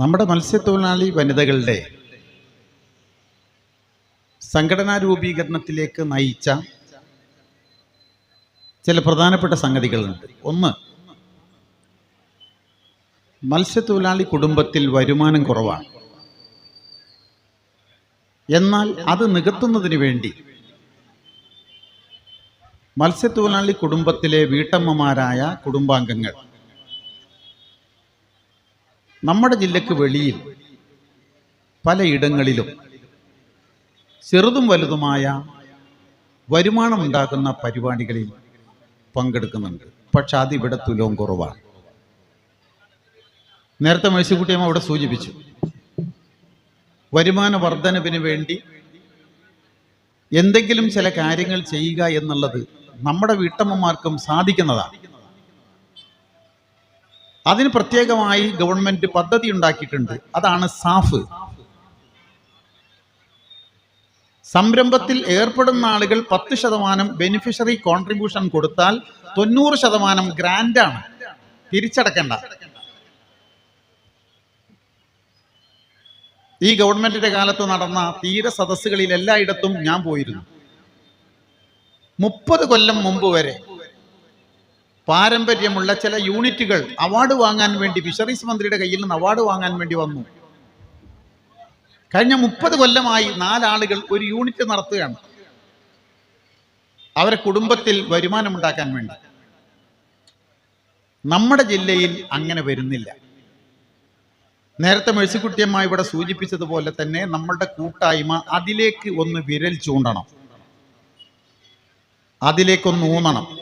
നമ്മുടെ മത്സ്യത്തൊഴിലാളി വനിതകളുടെ സംഘടനാ രൂപീകരണത്തിലേക്ക് നയിച്ച ചില പ്രധാനപ്പെട്ട സംഗതികളുണ്ട്. ഒന്ന് മത്സ്യത്തൊഴിലാളി കുടുംബത്തിൽ വരുമാനം കുറവാണ്. എന്നാൽ അത് നികത്തുന്നതിന് വേണ്ടി മത്സ്യത്തൊഴിലാളി കുടുംബത്തിലെ വീട്ടമ്മമാരായ കുടുംബാംഗങ്ങൾ നമ്മുടെ ജില്ലക്ക് വെളിയിൽ പലയിടങ്ങളിലും ചെറുതും വലുതുമായ വരുമാനമുണ്ടാക്കുന്ന പരിപാടികളിൽ പങ്കെടുക്കുന്നുണ്ട്. പക്ഷെ അതിവിടെ തുലവും കുറവാണ്. നേരത്തെ മേഴ്സിക്കുട്ടിയമ്മ അവിടെ സൂചിപ്പിച്ചു. വരുമാന വർധനവിന് വേണ്ടി എന്തെങ്കിലും ചില കാര്യങ്ങൾ ചെയ്യുക എന്നുള്ളത് നമ്മുടെ വീട്ടമ്മമാർക്കും സാധിക്കുന്നതാണ്. അതിന് പ്രത്യേകമായി ഗവൺമെന്റ് പദ്ധതി ഉണ്ടാക്കിയിട്ടുണ്ട്. അതാണ് സാഫ്. സംരംഭത്തിൽ ഏർപ്പെടുന്ന ആളുകൾ പത്ത് ശതമാനം ബെനിഫിഷ്യറി കോൺട്രിബ്യൂഷൻ കൊടുത്താൽ തൊണ്ണൂറ് ശതമാനം ഗ്രാൻഡാണ് തിരിച്ചടക്കേണ്ട. ഈ ഗവൺമെന്റിന്റെ കാലത്ത് നടന്ന തീര സദസ്സുകളിൽ എല്ലായിടത്തും ഞാൻ പോയിരുന്നു. മുപ്പത് കൊല്ലം മുമ്പ് വരെ പാരമ്പര്യമുള്ള ചില യൂണിറ്റുകൾ അവാർഡ് വാങ്ങാൻ വേണ്ടി ഫിഷറീസ് മന്ത്രിയുടെ കയ്യിൽ നിന്ന് അവാർഡ് വാങ്ങാൻ വേണ്ടി വന്നു. കഴിഞ്ഞ മുപ്പത് കൊല്ലമായി നാലാളുകൾ ഒരു യൂണിറ്റ് നടത്തുകയാണ്. അവരെ കുടുംബത്തിൽ വരുമാനമുണ്ടാക്കാൻ വേണ്ടി. നമ്മുടെ ജില്ലയിൽ അങ്ങനെ വരുന്നില്ല. നേരത്തെ മേഴ്സിക്കുട്ടിയമ്മ ഇവിടെ സൂചിപ്പിച്ചതുപോലെ തന്നെ നമ്മളുടെ കൂട്ടായ്മ അതിലേക്ക് ഒന്ന് വിരൽ ചൂണ്ടണം. അതിലേക്കൊന്ന് ഊന്നണം.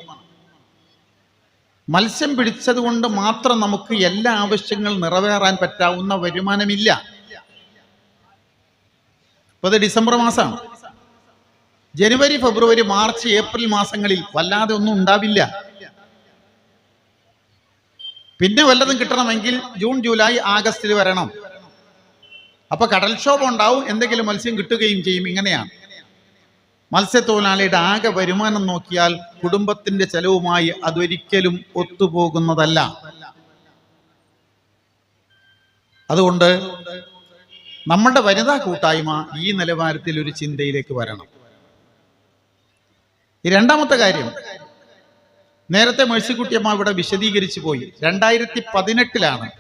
മത്സ്യം പിടിച്ചത് കൊണ്ട് മാത്രം നമുക്ക് എല്ലാ ആവശ്യങ്ങളും നിറവേറാൻ പറ്റാവുന്ന വരുമാനമില്ല. ഇപ്പൊ ഇത് ഡിസംബർ മാസമാണ് ജനുവരി ഫെബ്രുവരി മാർച്ച് ഏപ്രിൽ മാസങ്ങളിൽ വല്ലാതെ ഒന്നും ഉണ്ടാവില്ല. പിന്നെ വല്ലതും കിട്ടണമെങ്കിൽ ജൂൺ ജൂലൈ ആഗസ്റ്റിൽ വരണം. അപ്പൊ കടൽക്ഷോഭം ഉണ്ടാവും എന്തെങ്കിലും മത്സ്യം കിട്ടുകയും ചെയ്യും ഇങ്ങനെയാണ്. മത്സ്യത്തൊഴിലാളിയുടെ ആകെ വരുമാനം നോക്കിയാൽ കുടുംബത്തിന്റെ ചെലവുമായി അതൊരിക്കലും ഒത്തുപോകുന്നതല്ല. അതുകൊണ്ട് നമ്മുടെ വനിതാ കൂട്ടായ്മ ഈ നിലവാരത്തിൽ ഒരു ചിന്തയിലേക്ക് വരണം. ഈ രണ്ടാമത്തെ കാര്യം നേരത്തെ മേഴ്സിക്കുട്ടിയമ്മ ഇവിടെ വിശദീകരിച്ചു പോയി. രണ്ടായിരത്തി പതിനെട്ടിലാണ്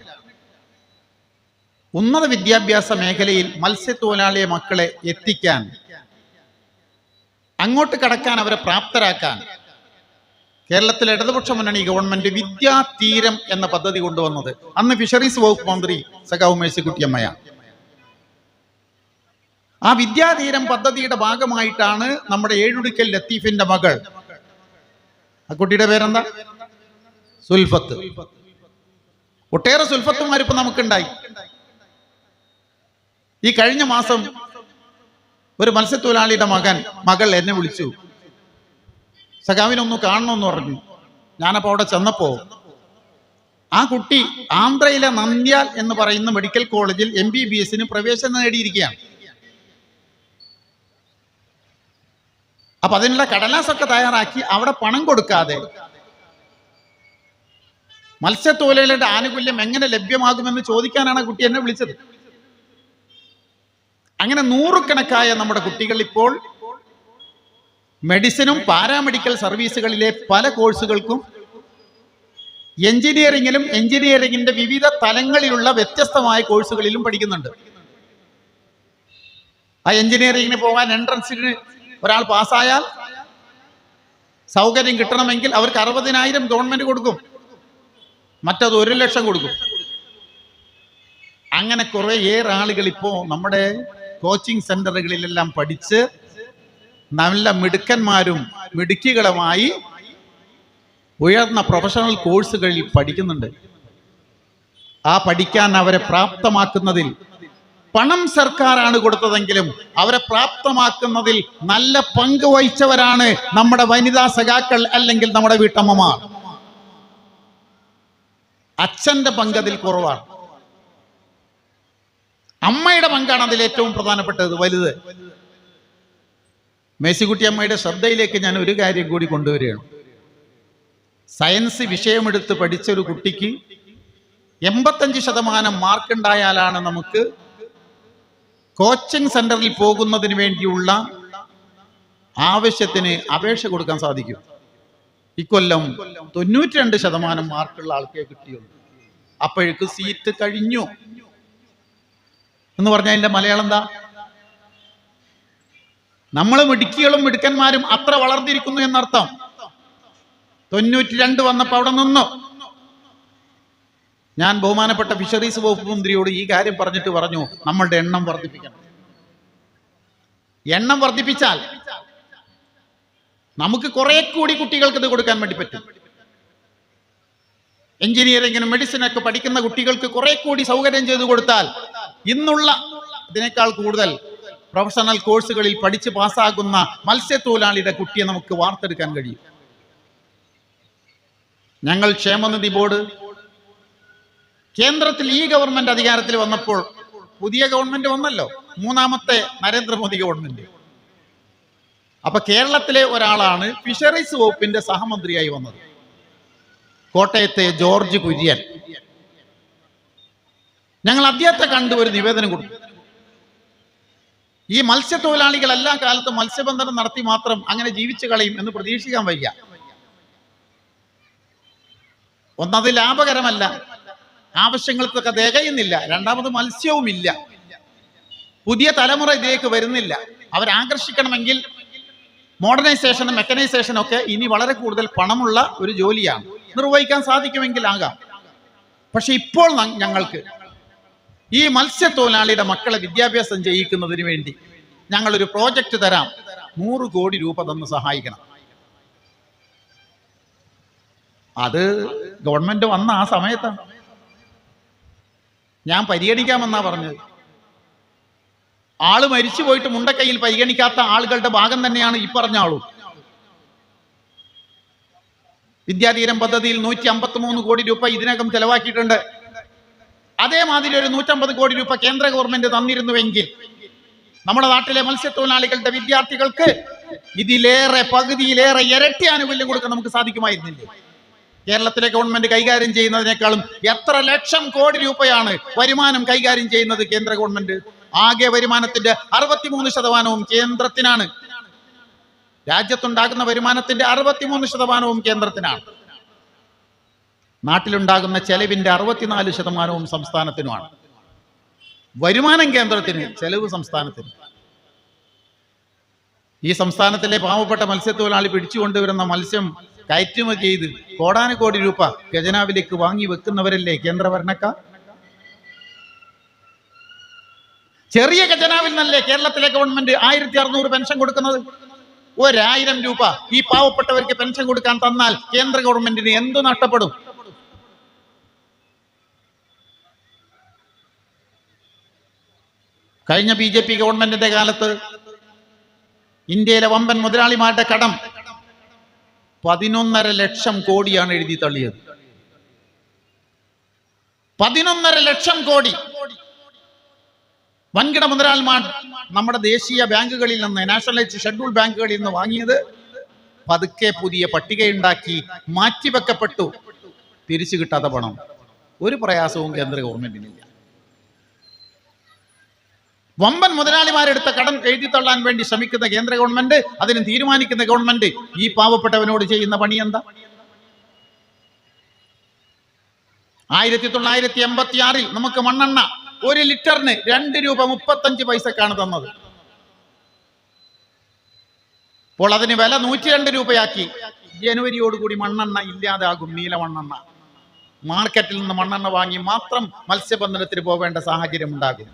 ഉന്നത വിദ്യാഭ്യാസ മേഖലയിൽ മത്സ്യത്തൊഴിലാളിയെ മക്കളെ എത്തിക്കാൻ അങ്ങോട്ട് കടക്കാൻ അവരെ പ്രാപ്തരാക്കാൻ കേരളത്തിലെ ഇടതുപക്ഷ മുന്നണി ഗവൺമെന്റ് വിദ്യാതീരം എന്ന പദ്ധതി കൊണ്ടുവന്നത്. അന്ന് ഫിഷറീസ് വകുപ്പ് മന്ത്രി സഖാവ് മേഴ്സിക്കുട്ടിയമ്മയാണ് ആ വിദ്യാതീരം പദ്ധതിയുടെ ഭാഗമായിട്ടാണ് നമ്മുടെ ഏഴുടുക്കൽ ലത്തീഫിന്റെ മകൾ. ആ കുട്ടിയുടെ പേരെന്താ? സുൽഫത്ത്. ഒട്ടേറെ സുൽഫത്തുമാരിപ്പോ നമുക്കുണ്ടായി. ഈ കഴിഞ്ഞ മാസം ഒരു മത്സ്യത്തൊഴിലാളിയുടെ മകൻ മകൾ എന്നെ വിളിച്ചു. സഖാവിനൊന്ന് കാണണമെന്ന് പറഞ്ഞു. ഞാനപ്പോ അവിടെ ചെന്നപ്പോ ആ കുട്ടി ആന്ധ്രയിലെ നന്ദ്യാൽ എന്ന് പറയുന്ന മെഡിക്കൽ കോളേജിൽ എം ബി ബി എസിന് പ്രവേശനം നേടിയിരിക്കുകയാണ്. അപ്പൊ അതിനുള്ള കടലാസൊക്കെ തയ്യാറാക്കി അവിടെ പണം കൊടുക്കാതെ മത്സ്യത്തൊഴിലാളിയുടെ ആനുകൂല്യം എങ്ങനെ ലഭ്യമാകുമെന്ന് ചോദിക്കാനാണ് കുട്ടി എന്നെ വിളിച്ചത്. അങ്ങനെ നൂറുകണക്കായ നമ്മുടെ കുട്ടികൾ ഇപ്പോൾ മെഡിസിനും പാരാമെഡിക്കൽ സർവീസുകളിലെ പല കോഴ്സുകൾക്കും എഞ്ചിനീയറിംഗിലും എഞ്ചിനീയറിംഗിന്റെ വിവിധ തലങ്ങളിലുള്ള വ്യത്യസ്തമായ കോഴ്സുകളിലും പഠിക്കുന്നുണ്ട്. ആ എഞ്ചിനീയറിംഗിന് പോകാൻ എൻട്രൻസിന് ഒരാൾ പാസ്സായാൽ സൗകര്യം കിട്ടണമെങ്കിൽ അവർക്ക് അറുപതിനായിരം ഗവൺമെന്റ് കൊടുക്കും. മറ്റത് ഒരു ലക്ഷം കൊടുക്കും. അങ്ങനെ കുറേ ഏറെ ആളുകൾ ഇപ്പോൾ നമ്മുടെ കോച്ചിങ് സെന്ററുകളിലെല്ലാം പഠിച്ച് നല്ല മിടുക്കന്മാരും മിടുക്കികളുമായി ഉയർന്ന പ്രൊഫഷണൽ കോഴ്സുകളിൽ പഠിക്കുന്നുണ്ട്. ആ പഠിക്കാൻ അവരെ പ്രാപ്തമാക്കുന്നതിൽ പണം സർക്കാരാണ് കൊടുത്തതെങ്കിലും അവരെ പ്രാപ്തമാക്കുന്നതിൽ നല്ല പങ്ക് വഹിച്ചവരാണ് നമ്മുടെ വനിതാ സഖാക്കൾ അല്ലെങ്കിൽ നമ്മുടെ വീട്ടമ്മമാർ. അച്ഛന്റെ പങ്കതിൽ കുറവാണ്. അമ്മയുടെ പങ്കാണ് അതിൽ ഏറ്റവും പ്രധാനപ്പെട്ടത് വലുത്. മേശിക്കുട്ടി അമ്മയുടെ ശ്രദ്ധയിലേക്ക് ഞാൻ ഒരു കാര്യം കൂടി കൊണ്ടുവരികയാണ്. സയൻസ് വിഷയമെടുത്ത് പഠിച്ച ഒരു കുട്ടിക്ക് എൺപത്തഞ്ച് ശതമാനം മാർക്കുണ്ടായാലാണ് നമുക്ക് കോച്ചിങ് സെന്ററിൽ പോകുന്നതിന് വേണ്ടിയുള്ള ആവശ്യത്തിന് അപേക്ഷ കൊടുക്കാൻ സാധിക്കും. ഇക്കൊല്ലം തൊണ്ണൂറ്റി രണ്ട് ശതമാനം മാർക്കുള്ള ആൾക്കേ കിട്ടിയുള്ളൂ. അപ്പോഴേക്ക് സീറ്റ് കഴിഞ്ഞു. എന്ന് പറഞ്ഞാൽ എന്റെ മലയാളം എന്താ? നമ്മൾ മിടുക്കികളും മിടുക്കന്മാരും അത്ര വളർന്നിരിക്കുന്നു എന്നർത്ഥം. തൊണ്ണൂറ്റി രണ്ട് വന്നപ്പോ അവിടെ നിന്നു. ഞാൻ ബഹുമാനപ്പെട്ട ഫിഷറീസ് വകുപ്പ് മന്ത്രിയോട് ഈ കാര്യം പറഞ്ഞിട്ട് പറഞ്ഞു നമ്മളുടെ എണ്ണം വർദ്ധിപ്പിക്കണം. എണ്ണം വർദ്ധിപ്പിച്ചാൽ നമുക്ക് കുറെ കൂടി കുട്ടികൾക്ക് ഇത് കൊടുക്കാൻ വേണ്ടി പറ്റും. എഞ്ചിനീയറിംഗിനും മെഡിസിനൊക്കെ പഠിക്കുന്ന കുട്ടികൾക്ക് കുറെ കൂടി സൗകര്യം ചെയ്തു കൊടുത്താൽ ഇന്നുള്ള ഇതിനേക്കാൾ കൂടുതൽ പ്രൊഫഷണൽ കോഴ്സുകളിൽ പഠിച്ച് പാസ്സാകുന്ന മത്സ്യത്തൊഴിലാളിയുടെ കുട്ടിയെ നമുക്ക് വാർത്തെടുക്കാൻ കഴിയും. ഞങ്ങൾ ക്ഷേമനിധി ബോർഡ് കേന്ദ്രത്തിൽ ഈ ഗവൺമെന്റ് അധികാരത്തിൽ വന്നപ്പോൾ പുതിയ ഗവൺമെന്റ് വന്നല്ലോ. മൂന്നാമത്തെ നരേന്ദ്രമോദി ഗവൺമെന്റ്. അപ്പൊ കേരളത്തിലെ ഒരാളാണ് ഫിഷറീസ് വകുപ്പിന്റെ സഹമന്ത്രിയായി വന്നത്. കോട്ടയത്തെ ജോർജ് കുര്യൻ. ഞങ്ങൾ അദ്ദേഹത്തെ കണ്ട് ഒരു നിവേദനം കൊടുത്തു. ഈ മത്സ്യത്തൊഴിലാളികൾ എല്ലാ കാലത്തും മത്സ്യബന്ധനം നടത്തി മാത്രം അങ്ങനെ ജീവിച്ചു കളയും എന്ന് പ്രതീക്ഷിക്കാൻ വയ്യ. ഒന്നത് ലാഭകരമല്ല. ആവശ്യങ്ങൾക്കൊക്കെ തികയുന്നില്ല. രണ്ടാമത് മത്സ്യവുമില്ല. പുതിയ തലമുറ ഇതിലേക്ക് വരുന്നില്ല. അവരാകർഷിക്കണമെങ്കിൽ മോഡേണൈസേഷനും മെക്കനൈസേഷനും ഒക്കെ ഇനി വളരെ കൂടുതൽ പണമുള്ള ഒരു ജോലിയാണ്. നിർവഹിക്കാൻ സാധിക്കുമെങ്കിൽ ആകാം. പക്ഷെ ഇപ്പോൾ ഞങ്ങൾക്ക് ഈ മത്സ്യത്തൊഴിലാളിയുടെ മക്കളെ വിദ്യാഭ്യാസം ചെയ്യിക്കുന്നതിന് വേണ്ടി ഞങ്ങളൊരു പ്രോജക്റ്റ് തരാം. നൂറ് കോടി രൂപ തന്ന് സഹായിക്കണം. അത് ഗവൺമെന്റ് വന്ന ആ സമയത്താണ്. ഞാൻ പരിഗണിക്കാമെന്നാ പറഞ്ഞത്. ആൾ മരിച്ചു പോയിട്ട് മുണ്ടക്കൈയിൽ പരിഗണിക്കാത്ത ആളുകളുടെ ഭാഗം തന്നെയാണ് ഈ പറഞ്ഞ ആളും. വിദ്യാധീരം പദ്ധതിയിൽ നൂറ്റി അമ്പത്തി മൂന്ന് കോടി രൂപ ഇതിനകം ചെലവാക്കിയിട്ടുണ്ട്. അതേമാതിരി ഒരു നൂറ്റമ്പത് കോടി രൂപ കേന്ദ്ര ഗവൺമെന്റ് തന്നിരുന്നുവെങ്കിൽ നമ്മുടെ നാട്ടിലെ മത്സ്യത്തൊഴിലാളികളുടെ വിദ്യാർത്ഥികൾക്ക് ഇതിലേറെ പകുതിയിലേറെ ഇരട്ടി ആനുകൂല്യം കൊടുക്കാൻ നമുക്ക് സാധിക്കുമായിരുന്നില്ലേ? കേരളത്തിലെ ഗവൺമെന്റ് കൈകാര്യം ചെയ്യുന്നതിനേക്കാളും എത്ര ലക്ഷം കോടി രൂപയാണ് വരുമാനം കൈകാര്യം ചെയ്യുന്നത് കേന്ദ്ര ഗവൺമെന്റ്? ആകെ വരുമാനത്തിന്റെ അറുപത്തിമൂന്ന് ശതമാനവും കേന്ദ്രത്തിനാണ്. രാജ്യത്തുണ്ടാകുന്ന വരുമാനത്തിന്റെ അറുപത്തിമൂന്ന് ശതമാനവും കേന്ദ്രത്തിനാണ്. നാട്ടിലുണ്ടാകുന്ന ചെലവിന്റെ അറുപത്തിനാല് ശതമാനവും സംസ്ഥാനത്തിനുമാണ്. വരുമാനം കേന്ദ്രത്തിന് ചെലവ് സംസ്ഥാനത്തിന്. ഈ സംസ്ഥാനത്തിലെ പാവപ്പെട്ട മത്സ്യത്തൊഴിലാളി പിടിച്ചുകൊണ്ടുവരുന്ന മത്സ്യം കയറ്റുമതി ചെയ്ത് കോടാനുകോടി രൂപ ഖജനാവിലേക്ക് വാങ്ങി വെക്കുന്നവരല്ലേ കേന്ദ്ര ഭരണക്കാർ ചെറിയ ഖജനാവിൽ നിന്നല്ലേ കേരളത്തിലെ ഗവൺമെന്റ് ആയിരത്തി അറുന്നൂറ് പെൻഷൻ കൊടുക്കുന്നത്? ഒരായിരം രൂപ ഈ പാവപ്പെട്ടവർക്ക് പെൻഷൻ കൊടുക്കാൻ തന്നാൽ കേന്ദ്ര ഗവൺമെന്റിന് എന്തു നഷ്ടപ്പെടും? കഴിഞ്ഞ ബി ജെ പി ഗവൺമെന്റിന്റെ കാലത്ത് ഇന്ത്യയിലെ വമ്പൻ മുതലാളിമാരുടെ കടം പതിനൊന്നര ലക്ഷം കോടിയാണ് എഴുതി തള്ളിയത്. പതിനൊന്നര ലക്ഷം കോടി വൻകിട മുതലാളിമാർ നമ്മുടെ ദേശീയ ബാങ്കുകളിൽ നിന്ന് നാഷണലൈസ്ഡ് ഷെഡ്യൂൾ ബാങ്കുകളിൽ നിന്ന് വാങ്ങിയത് പതുക്കെ പുതിയ പട്ടികയുണ്ടാക്കി മാറ്റിവെക്കപ്പെട്ടു. തിരിച്ചു കിട്ടാത്ത പണം. ഒരു പ്രയാസവും കേന്ദ്ര ഗവൺമെന്റിനില്ല. വമ്പൻ മുതലാളിമാരെടുത്ത കടം എഴുതി തള്ളാൻ വേണ്ടി ശ്രമിക്കുന്ന കേന്ദ്ര ഗവൺമെന്റ് അതിന് തീരുമാനിക്കുന്ന ഗവൺമെന്റ് ഈ പാവപ്പെട്ടവനോട് ചെയ്യുന്ന പണി എന്താ? ആയിരത്തി തൊള്ളായിരത്തി എൺപത്തി ആറിൽ നമുക്ക് മണ്ണെണ്ണ ഒരു ലിറ്ററിന് രണ്ട് രൂപ മുപ്പത്തഞ്ച് പൈസക്കാണ് തന്നത്. അപ്പോൾ അതിന് വില നൂറ്റി രണ്ട് രൂപയാക്കി. ജനുവരിയോടുകൂടി മണ്ണെണ്ണ ഇല്ലാതാകും നീല മണ്ണെണ്ണ. മാർക്കറ്റിൽ നിന്ന് മണ്ണെണ്ണ വാങ്ങി മാത്രം മത്സ്യബന്ധനത്തിന് പോവേണ്ട സാഹചര്യം ഉണ്ടാകും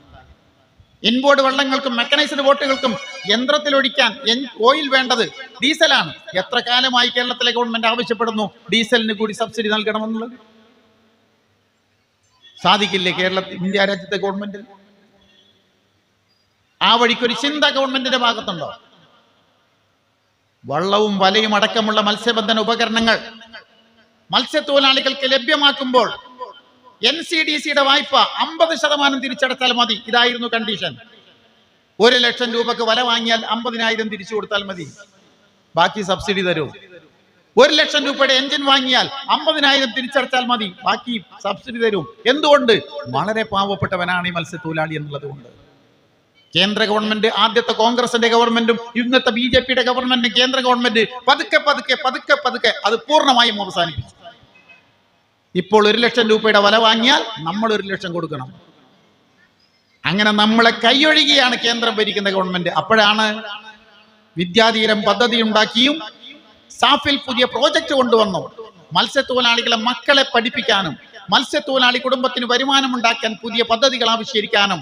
ഇൻബോർഡ് വള്ളങ്ങൾക്കും മെക്കനൈസ്ഡ് ബോട്ടുകൾക്കും യന്ത്രത്തിൽ ഒഴിക്കാൻ ഓയിൽ വേണ്ടത് ഡീസലാണ്. എത്ര കാലമായി കേരളത്തിലെ ഗവൺമെന്റ് ആവശ്യപ്പെടുന്നു? ഡീസലിന് കൂടി സബ്സിഡി നൽകണമെന്നുള്ളത്? സാധിക്കില്ലേ കേരള ഇന്ത്യ രാജ്യത്തെ ഗവൺമെന്റിൽ ആ വഴിക്കൊരു ചിന്ത ഗവൺമെന്റിന്റെ ഭാഗത്തുണ്ടോ? വള്ളവും വലയും അടക്കമുള്ള മത്സ്യബന്ധന ഉപകരണങ്ങൾ മത്സ്യത്തൊഴിലാളികൾക്ക് ലഭ്യമാക്കുമ്പോൾ എൻ സി ഡി സിയുടെ വായ്പ അമ്പത് ശതമാനം തിരിച്ചടച്ചാൽ മതി. ഇതായിരുന്നു കണ്ടീഷൻ ഒരു ലക്ഷം രൂപക്ക് വല വാങ്ങിയാൽ അമ്പതിനായിരം തിരിച്ചു കൊടുത്താൽ മതി. ബാക്കി സബ്സിഡി തരൂ. ഒരു ലക്ഷം രൂപയുടെ എഞ്ചിൻ വാങ്ങിയാൽ അമ്പതിനായിരം തിരിച്ചടച്ചാൽ മതി. ബാക്കി സബ്സിഡി തരും. എന്തുകൊണ്ട്? വളരെ പാവപ്പെട്ടവനാണ് ഈ മത്സ്യത്തൊഴിലാളി എന്നുള്ളത് കൊണ്ട്. കേന്ദ്ര ഗവൺമെന്റ് ആദ്യത്തെ കോൺഗ്രസിന്റെ ഗവൺമെന്റും ഇന്നത്തെ ബി ജെ പിയുടെ ഗവൺമെന്റും കേന്ദ്ര ഗവൺമെന്റ് പതുക്കെ പതുക്കെ പതുക്കെ പതുക്കെ അത് പൂർണമായും അവസാനിപ്പിച്ചു. ഇപ്പോൾ ഒരു ലക്ഷം രൂപയുടെ വില വാങ്ങിയാൽ നമ്മൾ ഒരു ലക്ഷം കൊടുക്കണം. അങ്ങനെ നമ്മളെ കൈയൊഴുകിയാണ് കേന്ദ്രം ഭരിക്കുന്ന ഗവൺമെന്റ്. അപ്പോഴാണ് വിദ്യാധീരം പദ്ധതി ഉണ്ടാക്കിയും സാഫിൽ പുതിയ പ്രോജക്റ്റ് കൊണ്ടുവന്നു മത്സ്യത്തൊഴിലാളികളെ മക്കളെ പഠിപ്പിക്കാനും മത്സ്യത്തൊഴിലാളി കുടുംബത്തിന് വരുമാനം ഉണ്ടാക്കാൻ പുതിയ പദ്ധതികൾ ആവിഷ്കരിക്കാനും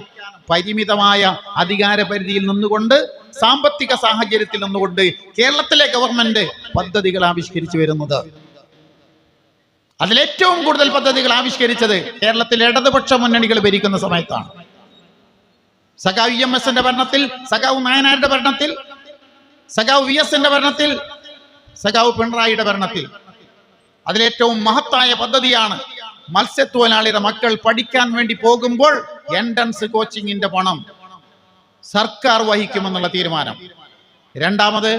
പരിമിതമായ അധികാര പരിധിയിൽ നിന്നുകൊണ്ട് സാമ്പത്തിക സാഹചര്യത്തിൽ നിന്നുകൊണ്ട് കേരളത്തിലെ ഗവൺമെന്റ് പദ്ധതികൾ ആവിഷ്കരിച്ചു വരുന്നത്. അതിലേറ്റവും കൂടുതൽ പദ്ധതികൾ ആവിഷ്കരിച്ചത് കേരളത്തിൽ ഇടതുപക്ഷ മുന്നണികൾ ഭരിക്കുന്ന സമയത്താണ്. സഖാവ് ഇ എം എസിന്റെ ഭരണത്തിൽ സഖാവ് നായനാരുടെ ഭരണത്തിൽ സഖാവ് വി എസിന്റെ ഭരണത്തിൽ സഖാവ് പിണറായിയുടെ ഭരണത്തിൽ. അതിലേറ്റവും മഹത്തായ പദ്ധതിയാണ് മത്സ്യത്തൊഴിലാളിയുടെ മക്കൾ പഠിക്കാൻ വേണ്ടി പോകുമ്പോൾ എൻട്രൻസ് കോച്ചിങ്ങിന്റെ പണം സർക്കാർ വഹിക്കുമെന്നുള്ള തീരുമാനം. രണ്ടാമത്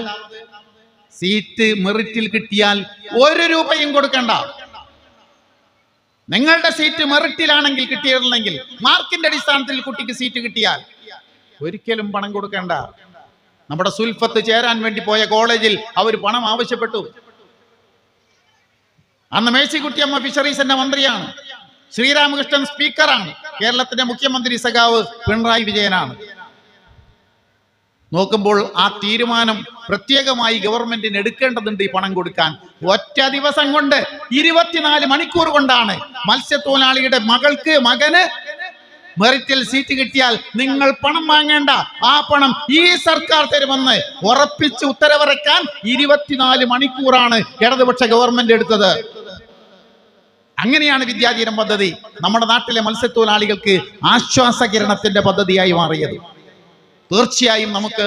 സീറ്റ് മെറിറ്റിൽ കിട്ടിയാൽ ഒരു രൂപയും കൊടുക്കണ്ട. നിങ്ങളുടെ സീറ്റ് മെറിറ്റിലാണെങ്കിൽ കിട്ടിയിരുന്നെങ്കിൽ മാർക്കിന്റെ അടിസ്ഥാനത്തിൽ കുട്ടിക്ക് സീറ്റ് കിട്ടിയാൽ ഒരിക്കലും പണം കൊടുക്കേണ്ട. നമ്മുടെ സുൽഫത്ത് ചേരാൻ വേണ്ടി പോയ കോളേജിൽ അവർ പണം ആവശ്യപ്പെട്ടു. അന്ന് മേഴ്സിക്കുട്ടിയമ്മ ഫിഷറീസിന്റെ മന്ത്രിയാണ്. ശ്രീരാമകൃഷ്ണൻ സ്പീക്കറാണ്. കേരളത്തിന്റെ മുഖ്യമന്ത്രി സഖാവ് പിണറായി വിജയനാണ്. നോക്കുമ്പോൾ ആ തീരുമാനം പ്രത്യേകമായി ഗവൺമെന്റിന് എടുക്കേണ്ടതുണ്ട് ഈ പണം കൊടുക്കാൻ. ഒറ്റ ദിവസം കൊണ്ട് ഇരുപത്തിനാല് മണിക്കൂർ കൊണ്ടാണ് മത്സ്യത്തൊഴിലാളിയുടെ മകൾക്ക് മകന് മെറിറ്റിൽ സീറ്റ് കിട്ടിയാൽ നിങ്ങൾ പണം വാങ്ങേണ്ട. ആ പണം ഈ സർക്കാർ തരുമെന്ന് ഉറപ്പിച്ച് ഉത്തരവിറക്കാൻ ഇരുപത്തിനാല് മണിക്കൂറാണ് ഇടതുപക്ഷ ഗവൺമെന്റ് എടുത്തത്. അങ്ങനെയാണ് വിദ്യാധീരം പദ്ധതി. നമ്മുടെ നാട്ടിലെ മത്സ്യത്തൊഴിലാളികൾക്ക് ആശ്വാസകിരണത്തിന്റെ പദ്ധതിയായി മാറിയത്. തീർച്ചയായും നമുക്ക്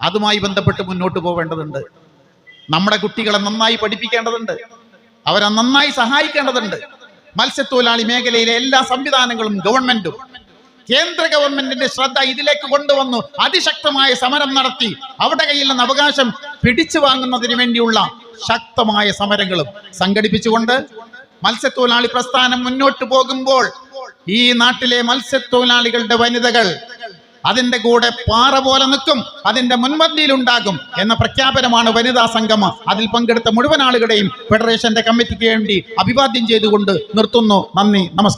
അതുമായി ബന്ധപ്പെട്ട് മുന്നോട്ട് പോവേണ്ടതുണ്ട്. നമ്മുടെ കുട്ടികളെ നന്നായി പഠിപ്പിക്കേണ്ടതുണ്ട്. അവരെ നന്നായി സഹായിക്കേണ്ടതുണ്ട്. മത്സ്യത്തൊഴിലാളി മേഖലയിലെ എല്ലാ സംവിധാനങ്ങളും ഗവൺമെന്റും കേന്ദ്ര ഗവൺമെന്റിന്റെ ശ്രദ്ധ ഇതിലേക്ക് കൊണ്ടുവന്നു അതിശക്തമായ സമരം നടത്തി അവിടെ കയ്യിൽ നിന്ന് അവകാശം പിടിച്ചു വാങ്ങുന്നതിന് വേണ്ടിയുള്ള ശക്തമായ സമരങ്ങളും സംഘടിപ്പിച്ചുകൊണ്ട് മത്സ്യത്തൊഴിലാളി പ്രസ്ഥാനം മുന്നോട്ട് പോകുമ്പോൾ ഈ നാട്ടിലെ മത്സ്യത്തൊഴിലാളികളുടെ വനിതകൾ അതിന്റെ കൂടെ പാറ പോലെ നിൽക്കും അതിന്റെ മുൻപന്തിയിൽ ഉണ്ടാകും എന്ന പ്രഖ്യാപനമാണ് വനിതാ സംഗമം. അതിൽ പങ്കെടുത്ത മുഴുവൻ ആളുകളെയും ഫെഡറേഷന്റെ കമ്മിറ്റിക്ക് വേണ്ടി അഭിവാദ്യം ചെയ്തുകൊണ്ട് നിർത്തുന്നു. നന്ദി നമസ്കാരം.